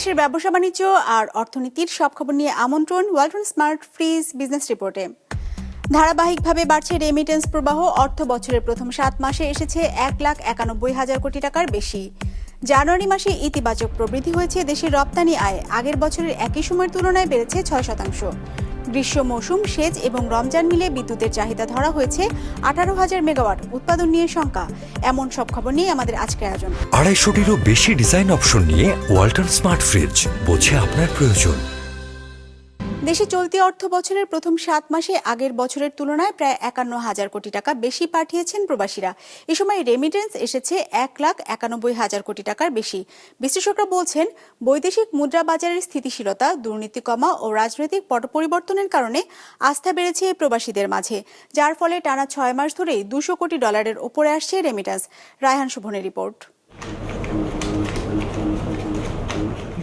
দেশ বিদেশের ব্যবসা বাণিজ্য আর অর্থনীতির সব খবর নিয়ে আমন্ত্রণ ওয়ালটন স্মার্ট ফ্রিজ বিজনেস রিপোর্টে। ধারাবাহিকভাবে বাড়ছে রেমিটেন্স প্রবাহ। অর্থ বছরের প্রথম সাত মাসে এসেছে এক লাখ একানব্বই হাজার কোটি টাকার বেশি। জানুয়ারি মাসে ইতিবাচক প্রবৃদ্ধি হয়েছে দেশের রপ্তানি আয়। আগের বছরের একই সময়ের তুলনায় বেড়েছে ছয় শতাংশ। গ্রীষ্ম মৌসুম, সেচ এবং রমজান মিলে বিদ্যুতের চাহিদা ধরা হয়েছে আঠারো হাজার মেগাওয়াট উৎপাদন নিয়ে শঙ্কা। এমন সব খবর নিয়ে আমাদের আজকের আয়োজন। আড়াইশোটিরও বেশি ডিজাইন অপশন নিয়ে ওয়াল্টার স্মার্ট ফ্রিজ, বোঝে আপনার প্রয়োজন। দেশে চলতি অর্থ বছরের প্রথম সাত মাসে আগের বছরের তুলনায় প্রায় একান্ন হাজার কোটি টাকা বেশি পাঠিয়েছেন প্রবাসীরা। এ সময় রেমিটেন্স এসেছে এক লাখ একানব্বই হাজার কোটি টাকার বেশি। বিশ্লেষকরা বলছেন, বৈদেশিক মুদ্রা বাজারের স্থিতিশীলতা, দুর্নীতি কমা ও রাজনৈতিক পট পরিবর্তনের কারণে আস্থা বেড়েছে এই প্রবাসীদের মাঝে, যার ফলে টানা ছয় মাস ধরেই দুশো কোটি ডলারের ওপরে আসছে রেমিটেন্স রায়হান শুভনের রিপোর্ট।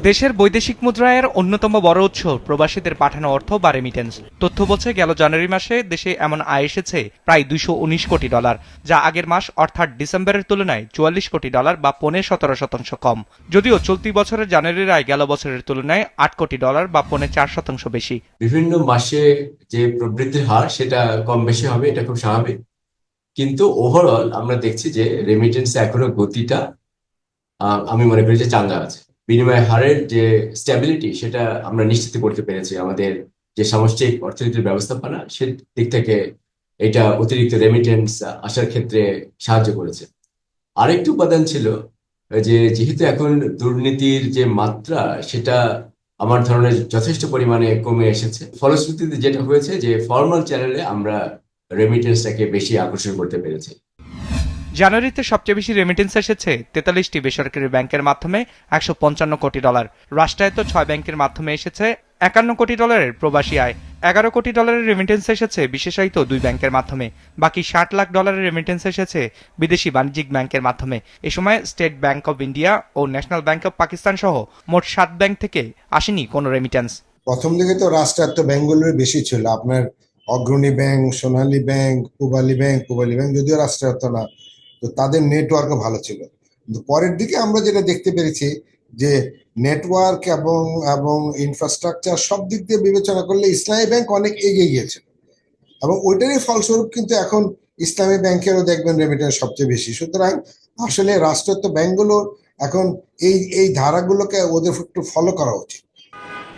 দেশের বৈদেশিক মুদ্রায়ের অন্যতম বড় উৎস, প্রবাসীদের পাঠানো অর্থ বা রেমিটেন্স তথ্য বলছে, গেল জানুয়ারি মাসে দেশে এমন আয় এসেছে প্রায় দুইশো উনিশ কোটি ডলার, যা আগের মাস অর্থাৎ ডিসেম্বরের তুলনায় চুয়াল্লিশ কোটি ডলার বা পৌনে সতেরো শতাংশ কম। যদিও চলতি বছরের জানুয়ারির আয় গেল বছরের তুলনায় আট কোটি ডলার বা পৌনে চার শতাংশ বেশি। বিভিন্ন মাসে যে প্রবৃদ্ধির হার, সেটা কম বেশি হবে, এটা খুব স্বাভাবিক। কিন্তু ওভারঅল আমরা দেখছি যে রেমিটেন্স এখনও গতিটা আমি মনে করি যে চাঙ্গা আছে। বিনিময় হারের যে স্ট্যাবিলিটি সেটা আমরা নিশ্চিত করতে পেরেছি। আমাদের যে সামষ্টিক অর্থনীতির ব্যবস্থাপনা, সে দিক থেকে এটা অতিরিক্ত রেমিটেন্স আসার ক্ষেত্রে সাহায্য করেছে। আরেকটি উপাদান ছিল যে যেহেতু এখন দুর্নীতির যে মাত্রা, সেটা আমার ধারণা যথেষ্ট পরিমাণে কমে এসেছে। ফলশ্রুতিতে যেটা হয়েছে যে ফর্মাল চ্যানেলে আমরা রেমিটেন্সটাকে বেশি আকর্ষণ করতে পেরেছি। জানুয়ারিতে সবচেয়ে বেশি রেমিটেন্স এসেছে তেতাল্লিশটি বেসরকারি ব্যাংকের মাধ্যমে একশো পঞ্চান্ন কোটি ডলার। রাষ্ট্রায়ত্ত ছয় ব্যাংকের মাধ্যমে এসেছে একান্ন কোটি ডলারের প্রবাসী আয়। এগারো কোটি ডলারের রেমিটেন্স এসেছে বিশেষায়িত দুই ব্যাংকের মাধ্যমে। বাকি ষাট লাখ ডলারের রেমিটেন্স এসেছে বিদেশি বাণিজ্যিক ব্যাংকের মাধ্যমে। এ সময় স্টেট ব্যাংক অব ইন্ডিয়া ও ন্যাশনাল ব্যাংক অব পাকিস্তান সহ মোট সাত ব্যাংক থেকে আসেনি কোনো রেমিটেন্স প্রথম দিকে তো রাষ্ট্রায়ত্ত ব্যাংকগুলোর বেশি ছিল। আপনার Agrani Bank, Sonali Bank, Pubali Bank Pubali Bank যদিও রাষ্ট্রায়ত্ত না। তো তাদের নেটওয়ার্কও ভালো ছিল। কিন্তু পরের দিকে আমরা যেটা দেখতে পেরেছি যে নেটওয়ার্ক এবং এবং ইনফ্রাস্ট্রাকচার সব দিক দিয়ে বিবেচনা করলে ইসলামী ব্যাংক অনেক এগিয়ে গিয়েছে এবং ওইটারই ফলস্বরূপ কিন্তু এখন ইসলামী ব্যাংকেরও দেখবেন রেমিটেন্স সবচেয়ে বেশি। সুতরাং আসলে রাষ্ট্রায়ত্ত ব্যাংকগুলোর এখন এই এই ধারাগুলোকে ওদের একটু ফলো করা উচিত।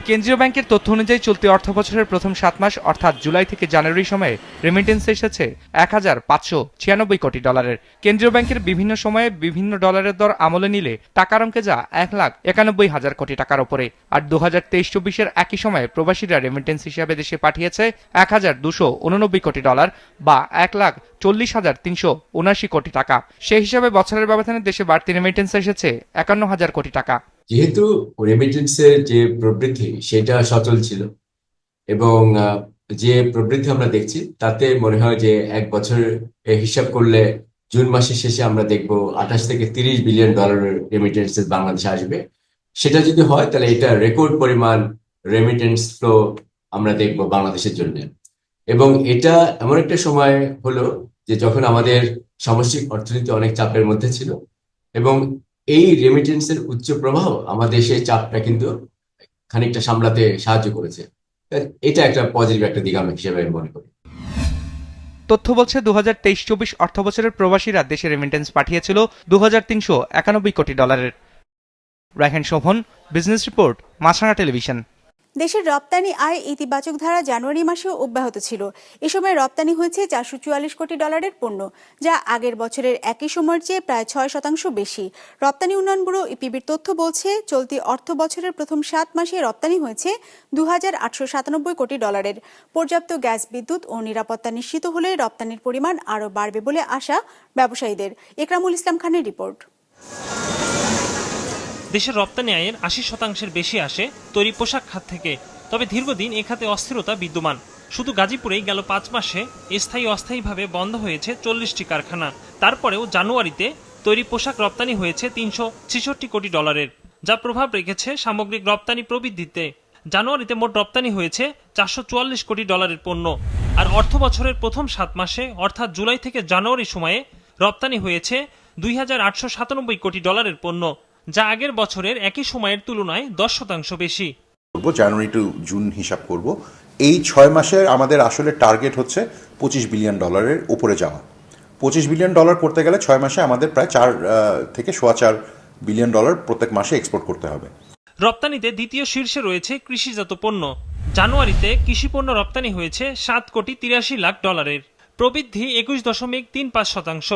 কেন্দ্রীয় ব্যাংকের তথ্য অনুযায়ী চলতি অর্থ বছরের প্রথম সাত মাস, অর্থাৎ জুলাই থেকে জানুয়ারি সময়ে রেমিটেন্স এসেছে এক হাজার পাঁচশো ছিয়ানব্বই কোটি ডলারের। কেন্দ্রীয় ব্যাংকের বিভিন্ন সময়ে বিভিন্ন ডলারের দর আমলে নিলে টাকার অঙ্কে যা এক লাখ একানব্বই হাজার কোটি টাকার ওপরে। আর দু হাজার তেইশ চব্বিশের একই সময়ে প্রবাসীরা রেমিটেন্স হিসাবে দেশে পাঠিয়েছে এক হাজার দুশো উননব্বই কোটি ডলার বা এক লাখ চল্লিশ হাজার তিনশো উনাশি কোটি টাকা। সেই হিসাবে বছরের ব্যবধানে দেশে বাড়তি রেমিটেন্স এসেছে একান্ন হাজার কোটি টাকা। যেহেতু রেমিটেন্সের যে প্রবৃদ্ধি, সেটা সচল ছিল। এবং যে প্রবৃদ্ধি আমরা দেখছি, তাতে মনে হয় যে এক বছর হিসাব করলে জুন মাসের শেষে আমরা দেখব আঠাশ থেকে তিরিশ বিলিয়ন ডলারের রেমিটেন্সেস বাংলাদেশে আসবে। সেটা যদি হয়, তাহলে এটা রেকর্ড পরিমাণ রেমিটেন্স ফ্লো আমরা দেখব বাংলাদেশের জন্য। এবং এটা এমন একটা সময় হলো যে যখন আমাদের সামষ্টিক অর্থনীতি অনেক চাপের মধ্যে ছিল। এবং এই রেমিটেন্সের উচ্চ প্রবাহ আমাদের সেই চাপটা কিন্তু খানিকটা সামলাতে সাহায্য করেছে। এটা একটা পজিটিভ একটা দিক আমি হিসেবে মনে করি। তথ্য বলছে দু হাজার তেইশ চব্বিশ অর্থ বছরের প্রবাসীরা দেশে রেমিটেন্স পাঠিয়েছিল দু হাজার তিনশো একানব্বই কোটি ডলারের। Raihan Shovon business report Maasranga television দেশের রপ্তানি আয় ইতিবাচক ধারা জানুয়ারি মাসেও অব্যাহত ছিল। এ সময় রপ্তানি হয়েছে চারশো চুয়াল্লিশ কোটি ডলারের পণ্য, যা আগের বছরের একই সময়ের চেয়ে প্রায় ছয় শতাংশ বেশি। রপ্তানি উন্নয়ন ব্যুরো ইপিবির তথ্য বলছে, চলতি অর্থ বছরের প্রথম সাত মাসে রপ্তানি হয়েছে দু হাজার সাতানব্বই কোটি ডলারের। পর্যাপ্ত গ্যাস, বিদ্যুৎ ও নিরাপত্তা নিশ্চিত হলে রপ্তানির পরিমাণ আরও বাড়বে বলে আশা ব্যবসায়ীদের। একরামুল ইসলাম খানের রিপোর্ট। দেশের রপ্তানি আয়ের আশি শতাংশের বেশি আসে তৈরি পোশাক খাত থেকে। তবে দীর্ঘদিন এ খাতে অস্থিরতা বিদ্যমান। শুধু গাজীপুরেই গেল পাঁচ মাসে স্থায়ী অস্থায়ীভাবে বন্ধ হয়েছে চল্লিশটি কারখানা। তারপরেও জানুয়ারিতে তৈরি পোশাক রপ্তানি হয়েছে তিনশো ছেষট্টি কোটি ডলারের, যা প্রভাব রেখেছে সামগ্রিক রপ্তানি প্রবৃদ্ধিতে। জানুয়ারিতে মোট রপ্তানি হয়েছে চারশো চুয়াল্লিশ কোটি ডলারের পণ্য। আর অর্থ বছরের প্রথম সাত মাসে, অর্থাৎ জুলাই থেকে জানুয়ারি সময়ে, রপ্তানি হয়েছে দুই হাজার আটশো সাতানব্বই কোটি ডলারের পণ্য। যা আগের বছরের একই সময়ের তুলনায় দশ শতাংশ বেশি। করব জানুয়ারি টু জুন হিসাব করব। এই ছয় মাসের আমাদের আসলে টার্গেট হচ্ছে পঁচিশ বিলিয়ন ডলারের উপরে যাওয়া। পঁচিশ বিলিয়ন ডলার করতে গেলে ছয় মাসে আমাদের প্রায় চার থেকে সোয়া চার বিলিয়ন ডলার প্রত্যেক মাসে এক্সপোর্ট করতে হবে। রপ্তানিতে দ্বিতীয় শীর্ষে রয়েছে কৃষিজাত পণ্য। জানুয়ারিতে কৃষিপণ্য রপ্তানি হয়েছে সাত কোটি তিরাশি লাখ ডলারের। প্রবৃদ্ধি একুশ দশমিক তিন পাঁচ শতাংশ।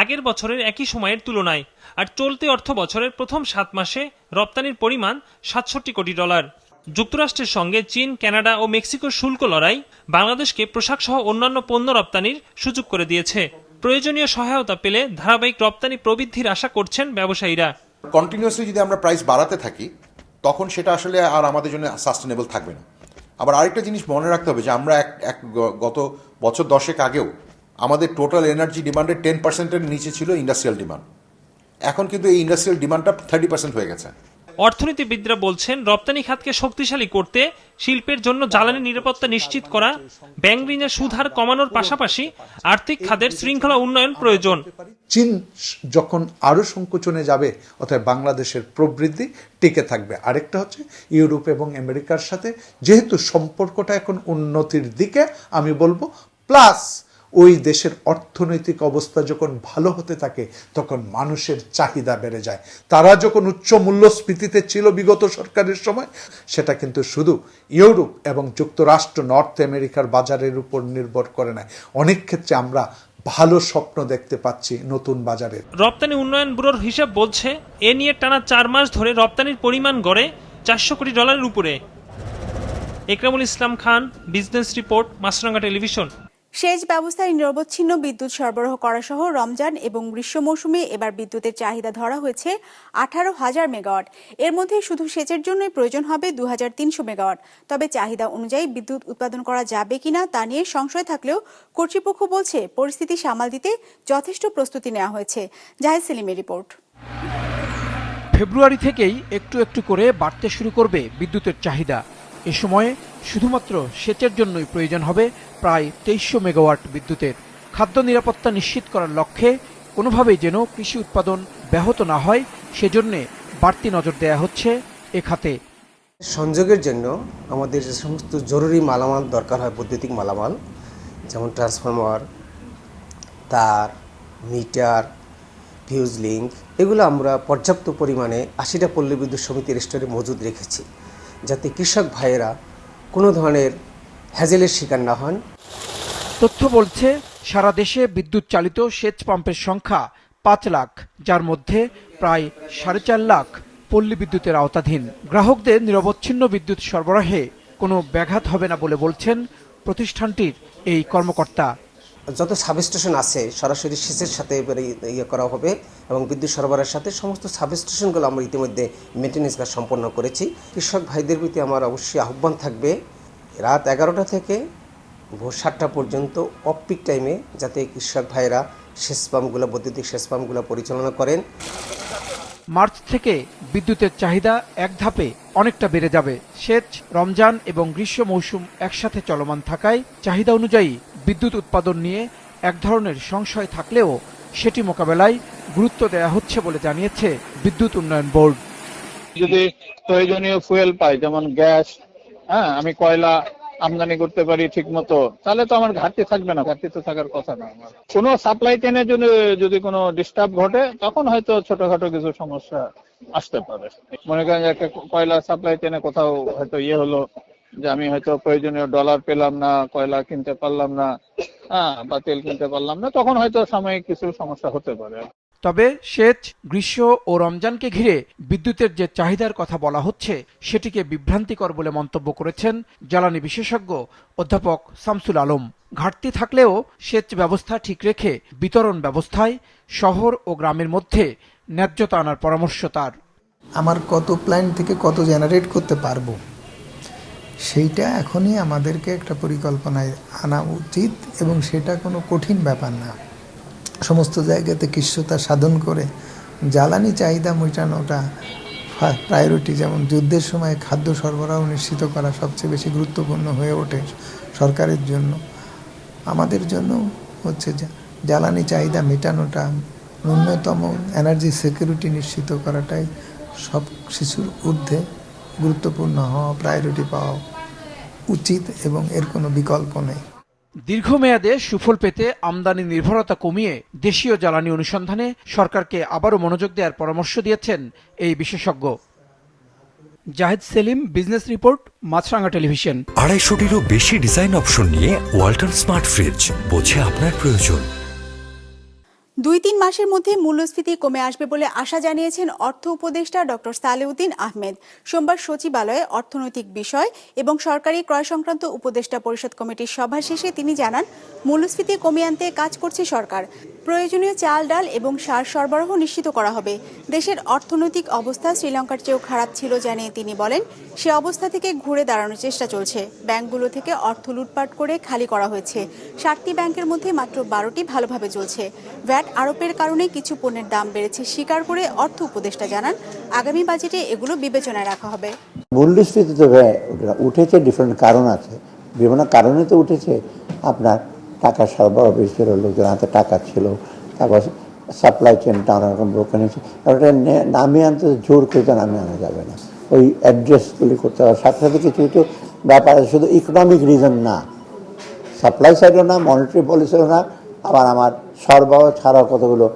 আগের বছরের একই সময়ের তুলনায়। আর চলতি অর্থ বছরের প্রথম সাত মাসে রপ্তানির পরিমাণ সাতষট্টি কোটি ডলার। যুক্তরাষ্ট্রের সঙ্গে চীন, কানাডা ও মেক্সিকোর শুল্ক লড়াই বাংলাদেশকে পোশাকসহ অন্যান্য পণ্য রপ্তানির সুযোগ করে দিয়েছে। প্রয়োজনীয় সহায়তা পেলে ধারাবাহিক রপ্তানি প্রবৃদ্ধির আশা করছেন ব্যবসায়ীরা। কন্টিনিউয়াসলি যদি আমরা প্রাইস বাড়াতে থাকি, তখন সেটা আসলে আর আমাদের জন্য সাস্টেনেবল থাকবে না। আবার আরেকটা জিনিস মনে রাখতে হবে যে আমরা এক এক গত বছর দশেক আগেও আমাদের টোটাল এনার্জি ডিমান্ডের টেন পার্সেন্টের নিচে ছিল ইন্ডাস্ট্রিয়াল ডিমান্ড এখন কিন্তু এই ইন্ডাস্ট্রিয়াল ডিমান্ডটা থার্টি পার্সেন্ট হয়ে গেছে। অর্থনীতিবিদরা বলছেন, রপ্তানি খাতকে শক্তিশালী করতে শিল্পের জন্য জ্বালানি নিরাপত্তা নিশ্চিত করা, ব্যাংক ঋণের সুদহার কমানোর পাশাপাশি আর্থিক খাতের শৃঙ্খলা উন্নয়ন প্রয়োজন। চীন যখন আরও সংকোচনে যাবে, অর্থাৎ বাংলাদেশের প্রবৃদ্ধি টিকে থাকবে। আরেকটা হচ্ছে ইউরোপ এবং আমেরিকার সাথে যেহেতু সম্পর্কটা এখন উন্নতির দিকে, আমি বলব, প্লাস ওই দেশের অর্থনৈতিক অবস্থা যখন ভালো হতে থাকে, তখন মানুষের চাহিদা বেড়ে যায়। তারা যখন উচ্চ মূল্যস্ফীতিতে ছিল বিগত সরকারের সময়, সেটা কিন্তু শুধু ইউরোপ এবং যুক্তরাষ্ট্র, নর্থ আমেরিকার বাজারের উপর নির্ভর করে না অনেক ক্ষেত্রে আমরা ভালো স্বপ্ন দেখতে পাচ্ছি নতুন বাজারের রপ্তানি উন্নয়ন ব্যুরোর হিসাব বলছে, এ নিয়ে টানা চার মাস ধরে রপ্তানির পরিমাণ গড়ে চারশো কোটি ডলারের উপরে। Ekramul Islam Khan, business report, Maasranga television. সেচ ব্যবস্থায় নিরবচ্ছিন্ন বিদ্যুৎ সরবরাহ করা সহ রমজান এবং গ্রীষ্ম মৌসুমে এবার বিদ্যুতের চাহিদা ধরা হয়েছে আঠারো হাজার মেগাওয়াট। এর মধ্যে শুধু সেচের জন্যই প্রয়োজন হবে দু হাজার তিনশো মেগাওয়াট। তবে চাহিদা অনুযায়ী বিদ্যুৎ উৎপাদন করা যাবে কিনা তা নিয়ে সংশয় থাকলেও কর্তৃপক্ষ বলছে পরিস্থিতি সামাল দিতে যথেষ্ট প্রস্তুতি নেওয়া হয়েছে। জাহেদ সেলিমের রিপোর্ট। ফেব্রুয়ারি থেকেই একটু একটু করে বাড়তে শুরু করবে বিদ্যুতের চাহিদা। এ সময়ে শুধুমাত্র সেচের জন্যই প্রয়োজন হবে প্রায় তেইশশো মেগাওয়াট বিদ্যুতের। খাদ্য নিরাপত্তা নিশ্চিত করার লক্ষ্যে কোনোভাবেই যেন কৃষি উৎপাদন ব্যাহত না হয়, সেজন্যে বাড়তি নজর দেয়া হচ্ছে এ খাতে। সংযোগের জন্য আমাদের যে সমস্ত জরুরি মালামাল দরকার হয়, বৈদ্যুতিক মালামাল, যেমন ট্রান্সফরমার তার মিটার ফিউজ লিঙ্ক এগুলো আমরা পর্যাপ্ত পরিমাণে আশিটা পল্লী বিদ্যুৎ সমিতির স্টোরে মজুদ রেখেছি। যাতে কৃষক ভাইয়েরা কোনো ধরনের হ্যাজেলের শিকার না হন। তথ্য বলছে, সারা দেশে বিদ্যুৎ চালিত সেচ পাম্পের সংখ্যা পাঁচ লাখ, যার মধ্যে প্রায় সাড়ে চার লাখ পল্লী বিদ্যুতের আওতাধীন। গ্রাহকদের নিরবচ্ছিন্ন বিদ্যুৎ সরবরাহে কোনো ব্যাঘাত হবে না বলে বলছেন প্রতিষ্ঠানটির এই কর্মকর্তা। যত সাবস্টেশন আছে, সরাসরি সেচের সাথে ইয়ে করা হবে এবং বিদ্যুৎ সরবরাহের সাথে সমস্ত সাবস্টেশনগুলো আমরা ইতিমধ্যে মেনটেন্যান্স কাজ সম্পন্ন করেছি। কৃষক ভাইদের প্রতি আমার অবশ্যই আহ্বান থাকবে, রাত এগারোটা থেকে ভোর সাতটা পর্যন্ত অফ পিক টাইমে যাতে কৃষক ভাইরা সেচ পাম্পগুলো, বৈদ্যুতিক সেচ পাম্পগুলো পরিচালনা করেন। মার্চ থেকে বিদ্যুতের চাহিদা এক ধাপে অনেকটা বেড়ে যাবে। সেচ, রমজান এবং গ্রীষ্ম মৌসুম একসাথে চলমান থাকায় চাহিদা অনুযায়ী বিদ্যুৎ উৎপাদন নিয়ে এক ধরনের সংশয় থাকলেও সেটি মোকাবেলায় গুরুত্ব দেওয়া হচ্ছে বলে জানিয়েছে বিদ্যুৎ উন্নয়ন বোর্ড। যদি প্রয়োজনীয় ফুয়েল পাই, যেমন গ্যাস হ্যাঁ আমি কয়লা আমদানি করতে পারি ঠিক মতো তাহলে তো আমার ঘাটতি থাকবে না, ঘাটতি তো থাকার কথা না আমার। কোনো সাপ্লাই চেনে যদি যদি কোনো ডিস্টার্ব ঘটে, তখন হয়তো ছোটখাটো কিছু সমস্যা আসতে পারে। মনে করেন একটা কয়লা সাপ্লাই চেনে কোথাও হয়তো ইয়ে হলো যে আমি হয়তো প্রয়োজনীয় ডলার পেলাম না কয়লা কিনতে পারলাম না হ্যাঁ বা তেল কিনতে পারলাম না তখন হয়তো সাময়িক কিছু সমস্যা হতে পারে। তবে সেচ গ্রীষ্ম ও রমজানকে ঘিরে বিদ্যুতের যে চাহিদার কথা বলা হচ্ছে সেটিকে বিভ্রান্তিকর বলে মন্তব্য করেছেন জ্বালানি বিশেষজ্ঞ অধ্যাপক শামসুল আলম। ঘাটতি থাকলেও সেচ ব্যবস্থা ঠিক রেখে বিতরণ ব্যবস্থায় শহর ও গ্রামের মধ্যে ন্যায্যতা আনার পরামর্শ তার। আমার কত প্ল্যান্ট থেকে কত জেনারেট করতে পারব? সেইটা এখনই আমাদেরকে একটা পরিকল্পনায় আনা উচিত এবং সেটা কোনো কঠিন ব্যাপার না। সমস্ত জায়গাতে কৃষ্ণতা সাধন করে জ্বালানি চাহিদা মেটানোটা প্রায়োরিটি যেমন যুদ্ধের সময় খাদ্য সরবরাহ নিশ্চিত করা সবচেয়ে বেশি গুরুত্বপূর্ণ হয়ে ওঠে সরকারের জন্য। আমাদের জন্য হচ্ছে জ্বালানি চাহিদা মেটানোটা ন্যূনতম এনার্জি সিকিউরিটি নিশ্চিত করাটাই সব শিশুর ঊর্ধ্বে গুরুত্বপূর্ণ হওয়া প্রায়োরিটি পাওয়া উচিত এবং এর কোনো বিকল্প নেই। দীর্ঘমেয়াদে সুফল পেতে আমদানি নির্ভরতা কমিয়ে দেশীয় জ্বালানি অনুসন্ধানে সরকারকে আবারও মনোযোগ দেওয়ার পরামর্শ দিয়েছেন এই বিশেষজ্ঞ। Zahed Selim business report Maasranga television. আড়াইশোটিরও বেশি ডিজাইন অপশন নিয়ে ওয়াল্টার স্মার্ট ফ্রিজ বোঝে আপনার প্রয়োজন। দুই তিন মাসের মধ্যে মূল্যস্ফীতি কমে আসবে বলে আশা জানিয়েছেন অর্থ উপদেষ্টা ডক্টর সালেউদ্দিন আহমেদ। সোমবার সচিবালয়ে অর্থনৈতিক বিষয় এবং সরকারি ক্রয় সংক্রান্ত উপদেষ্টা পরিষদ কমিটির সভা শেষে তিনি জানান, মূল্যস্ফীতি কমিয়ে আনতে কাজ করছে সরকার। প্রয়োজনীয় চাল, ডাল এবং সার সরবরাহ নিশ্চিত করা হবে। দেশের অর্থনৈতিক অবস্থা শ্রীলঙ্কার চেয়েও খারাপ ছিল জানিয়ে তিনি বলেন, সে অবস্থা থেকে ঘুরে দাঁড়ানোর চেষ্টা চলছে। ব্যাংকগুলো থেকে অর্থ লুটপাট করে খালি করা হয়েছে। ষাটটি ব্যাংকের মধ্যে মাত্র বারোটি ভালোভাবে চলছে। ভ্যাট আরোপের কারণে কিছু পণ্যের দাম বেড়েছে স্বীকার করে অর্থ উপদেষ্টা জানান, আগামী বাজেটে এগুলো বিবেচনায় রাখা হবে। মূল্যস্ফীতি তো উঠেছে ডিফারেন্ট কারণ আছে। বিভিন্ন কারণে তো উঠেছে। আপনার টাকা সরবরাহ বেশি ছিল লোকজন হাতে টাকা ছিল, তারপর সাপ্লাই চেনটা অনেক রকম ব্রোকেন হয়েছে। ওটা নামিয়ে আনতে জোর করে তো নামিয়ে আনা যাবে না। ওই অ্যাড্রেসগুলি করতে হবে। সাথে সাথে কিছু কিছু ব্যাপার শুধু ইকোনমিক রিজন না। সাপ্লাই সাইডও না মনিটারি পলিসিও না, আবার আমার সরবরাহ ছাড়াও কতগুলো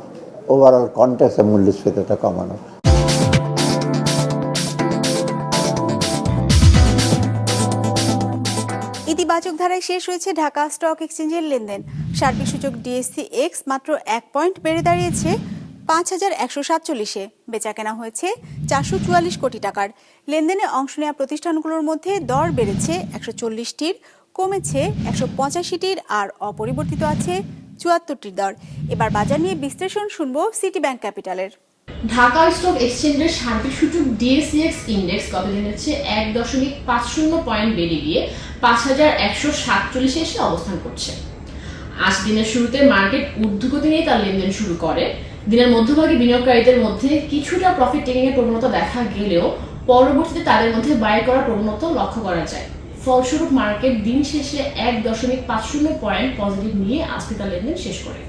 ওভারঅল কন্টেক্সে মূল্যস্ফীতিটা কমানো। ইতিবাচক ধারায় শেষ হয়েছে ঢাকা স্টক এক্সচেঞ্জের লেনদেন। সার্বিক সূচক ডিএসসি এক্স মাত্র এক পয়েন্ট বেড়ে দাঁড়িয়েছে পাঁচ হাজার একশো সাতচল্লিশে। বেচা কেনা হয়েছে চারশো চুয়াল্লিশ কোটি টাকার। লেনদেনে অংশ নেওয়া প্রতিষ্ঠানগুলোর মধ্যে দর বেড়েছে একশো চল্লিশটির, কমেছে একশো পঁচাশিটির আর অপরিবর্তিত আছে চুয়াত্তরটির দর। এবার বাজার নিয়ে বিশ্লেষণ শুনব সিটি ব্যাংক ক্যাপিটালের ঢাকা স্টক এক্সচেঞ্জের সার্বিক সূচক ডিএসিএক্স ইন্ডেক্স গতদিন হচ্ছে এক দশমিক পাঁচ শূন্য পয়েন্ট বেড়ে গিয়ে পাঁচ হাজার একশো সাতচল্লিশে এসে অবস্থান করছে। আজ দিনের শুরুতে মার্কেট ঊর্ধ্বগতি নিয়ে তার লেনদেন শুরু করে। দিনের মধ্যভাগে বিনিয়োগকারীদের মধ্যে কিছুটা প্রফিট টেকিং এর প্রবণতা দেখা গেলেও পরবর্তীতে তাদের মধ্যে বাই করার প্রবণতা লক্ষ্য করা যায়। ফলস্বরূপ মার্কেট দিন শেষে এক দশমিক পাঁচ শূন্য পয়েন্ট পজিটিভ নিয়ে আজকে তার লেনদেন শেষ করে।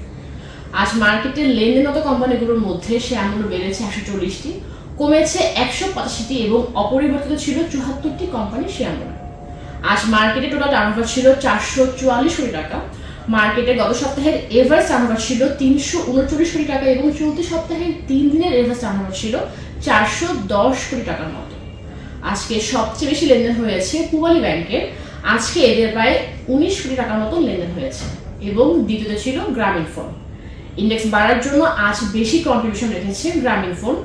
আজ মার্কেটের লেনদেনত কোম্পানিগুলোর মধ্যে শেয়ার মূল্য বেড়েছে একশো চল্লিশটি, কমেছে একশো পঁচাশিটি এবং অপরিবর্তিত ছিল চুয়াত্তরটি কোম্পানির শেয়ার আজ মার্কেটে টোটাল টার্নওভার ছিল চারশো চুয়াল্লিশ কোটি টাকা। মার্কেটে গত সপ্তাহের এভারেজ টার্নওভার ছিল তিনশো উনচল্লিশ কোটি টাকা এবং চলতি সপ্তাহের তিন দিনের এভারেজ টার্নওভার ছিল চারশো দশ কোটি টাকার মতো। আজকে সবচেয়ে বেশি লেনদেন হয়েছে পূবালী ব্যাংকের। আজকে এদের প্রায় উনিশ কোটি টাকার মতো লেনদেন হয়েছে এবং দ্বিতীয়তে ছিল গ্রামীণ ফোন। ইন্ডেক্স বাড়ার জন্য আজ বেশি কন্ট্রিবিউশন রেখেছে গ্রামীণ ফোন।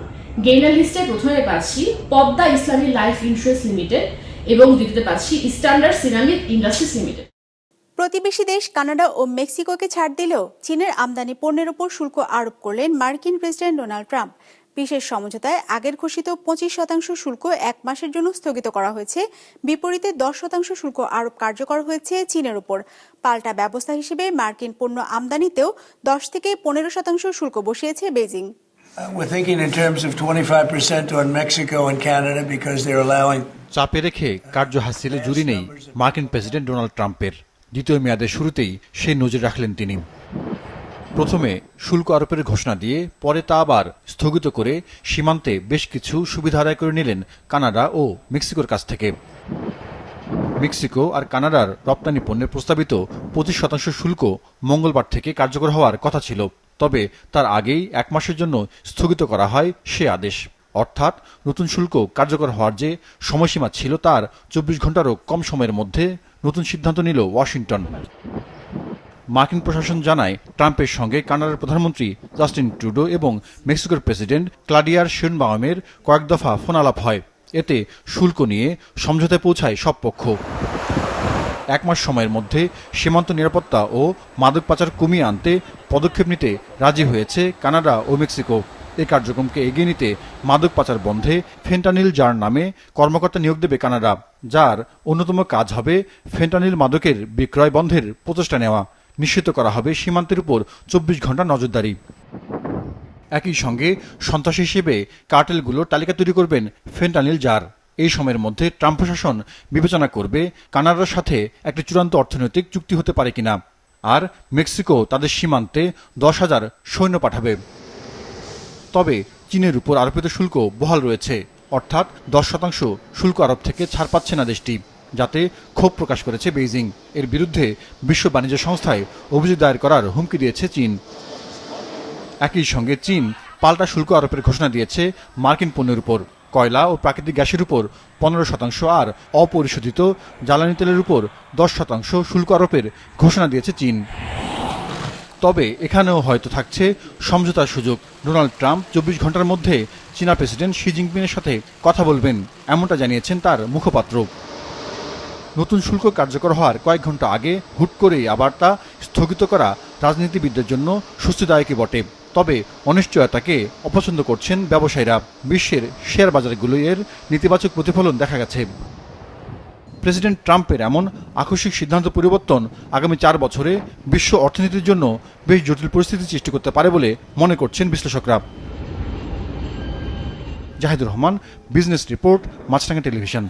গেইনার লিস্টে প্রথমে পাচ্ছি পদ্মা ইসলামী লাইফ ইন্স্যুরেন্স লিমিটেড এবং দ্বিতীয়তে পাচ্ছি স্ট্যান্ডার্ড সিরামিক ইন্ডাস্ট্রিজ লিমিটেড প্রতিবেশী দেশ কানাডা ও মেক্সিকোকে ছাড় দিলেও চীনের আমদানি পণ্যের উপর শুল্ক আরোপ করলেন মার্কিন প্রেসিডেন্ট ডোনাল্ড ট্রাম্প। বিশেষ সমঝোতায় আগের ঘোষিত পঁচিশ শতাংশ শুল্ক এক মাসের জন্য স্থগিত করা হয়েছে। বিপরীতে দশ শতাংশ শুল্ক আরোপ কার্যকর হয়েছে চীনের উপর। পাল্টা ব্যবস্থা হিসেবে মার্কিন পণ্য আমদানিতেও দশ থেকে পনেরো শতাংশ শুল্ক বসিয়েছে Beijing We're thinking in terms of 25% on Mexico and Canada because they're allowing চাপে রেখে কার্য হাসিলে জুড়ি নেই মার্কিন প্রেসিডেন্ট ডোনাল্ড ট্রাম্পের। দ্বিতীয় মেয়াদের শুরুতেই সেই নজর রাখলেন তিনি। প্রথমে শুল্ক আরোপের ঘোষণা দিয়ে পরে তা আবার স্থগিত করে সীমান্তে বেশ কিছু সুবিধা আদায় করে নিলেন কানাডা ও মেক্সিকোর কাছ থেকে। মেক্সিকো আর কানাডার রপ্তানি পণ্যের প্রস্তাবিত পঁচিশ শতাংশ শুল্ক মঙ্গলবার থেকে কার্যকর হওয়ার কথা ছিল, তবে তার আগেই এক মাসের জন্য স্থগিত করা হয় সে আদেশ। অর্থাৎ নতুন শুল্ক কার্যকর হওয়ার যে সময়সীমা ছিল তার চব্বিশ ঘন্টারও কম সময়ের মধ্যে নতুন সিদ্ধান্ত নিল ওয়াশিংটন। মার্কিন প্রশাসন জানায়, ট্রাম্পের সঙ্গে কানাডার প্রধানমন্ত্রী জাস্টিন ট্রুডো এবং মেক্সিকোর প্রেসিডেন্ট ক্লাডিয়ার শেনবাউমের কয়েক দফা ফোন আলাপ হয়। এতে শুল্ক নিয়ে সমঝোতায় পৌঁছায় সব পক্ষ। এক মাস সময়ের মধ্যে সীমান্ত নিরাপত্তা ও মাদক পাচার কমিয়ে আনতে পদক্ষেপ নিতে রাজি হয়েছে কানাডা ও মেক্সিকো। এ কার্যক্রমকে এগিয়ে নিতে মাদক পাচার বন্ধে ফেন্টানিল যার নামে কর্মকর্তা নিয়োগ দেবে কানাডা, যার অন্যতম কাজ হবে ফেন্টানিল মাদকের বিক্রয় বন্ধের প্রচেষ্টা নেওয়া। নিশ্চিত করা হবে সীমান্তের উপর চব্বিশ ঘণ্টা নজরদারি। একই সঙ্গে সন্ত্রাসী হিসেবে কার্টেলগুলোর তালিকা তৈরি করবেন ফেন্টানিল জার। এই সময়ের মধ্যে ট্রাম্প প্রশাসন বিবেচনা করবে কানাডার সাথে একটি চূড়ান্ত অর্থনৈতিক চুক্তি হতে পারে কিনা। আর মেক্সিকো তাদের সীমান্তে দশ হাজার সৈন্য পাঠাবে। তবে চীনের উপর আরোপিত শুল্ক বহাল রয়েছে। অর্থাৎ দশ শতাংশ শুল্ক আরোপ থেকে ছাড় পাচ্ছে না দেশটি। যাতে ক্ষোভ প্রকাশ করেছে বেইজিং। এর বিরুদ্ধে বিশ্ব বাণিজ্য সংস্থায় অভিযোগ দায়ের করার হুমকি দিয়েছে চীন। একই সঙ্গে চীন পাল্টা শুল্ক আরোপের ঘোষণা দিয়েছে মার্কিন পণ্যের উপর। কয়লা ও প্রাকৃতিক গ্যাসের উপর পনেরো শতাংশ আর অপরিশোধিত জ্বালানি তেলের উপর দশ শতাংশ শুল্ক আরোপের ঘোষণা দিয়েছে চীন। তবে এখানেও হয়তো থাকছে সমঝোতার সুযোগ। ডোনাল্ড ট্রাম্প চব্বিশ ঘণ্টার মধ্যে চীনা প্রেসিডেন্ট শি জিনপিংয়ের সাথে কথা বলবেন, এমনটা জানিয়েছেন তার মুখপাত্র। নতুন শুল্ক কার্যকর হওয়ার কয়েক ঘণ্টা আগে হুট করেই আবার তা স্থগিত করা রাজনীতিবিদদের জন্য স্বস্তিদায়কই বটে। তবে অনিশ্চয়তাকে অপছন্দ করছেন ব্যবসায়ীরা। বিশ্বের শেয়ার বাজারগুলো এর নেতিবাচক প্রতিফলন দেখা গেছে। প্রেসিডেন্ট ট্রাম্পের এমন আকস্মিক সিদ্ধান্ত পরিবর্তন আগামী চার বছরে বিশ্ব অর্থনীতির জন্য বেশ জটিল পরিস্থিতি সৃষ্টি করতে পারে বলে মনে করছেন বিশ্লেষকরা। Jahidur Rahman, business report Maasranga television.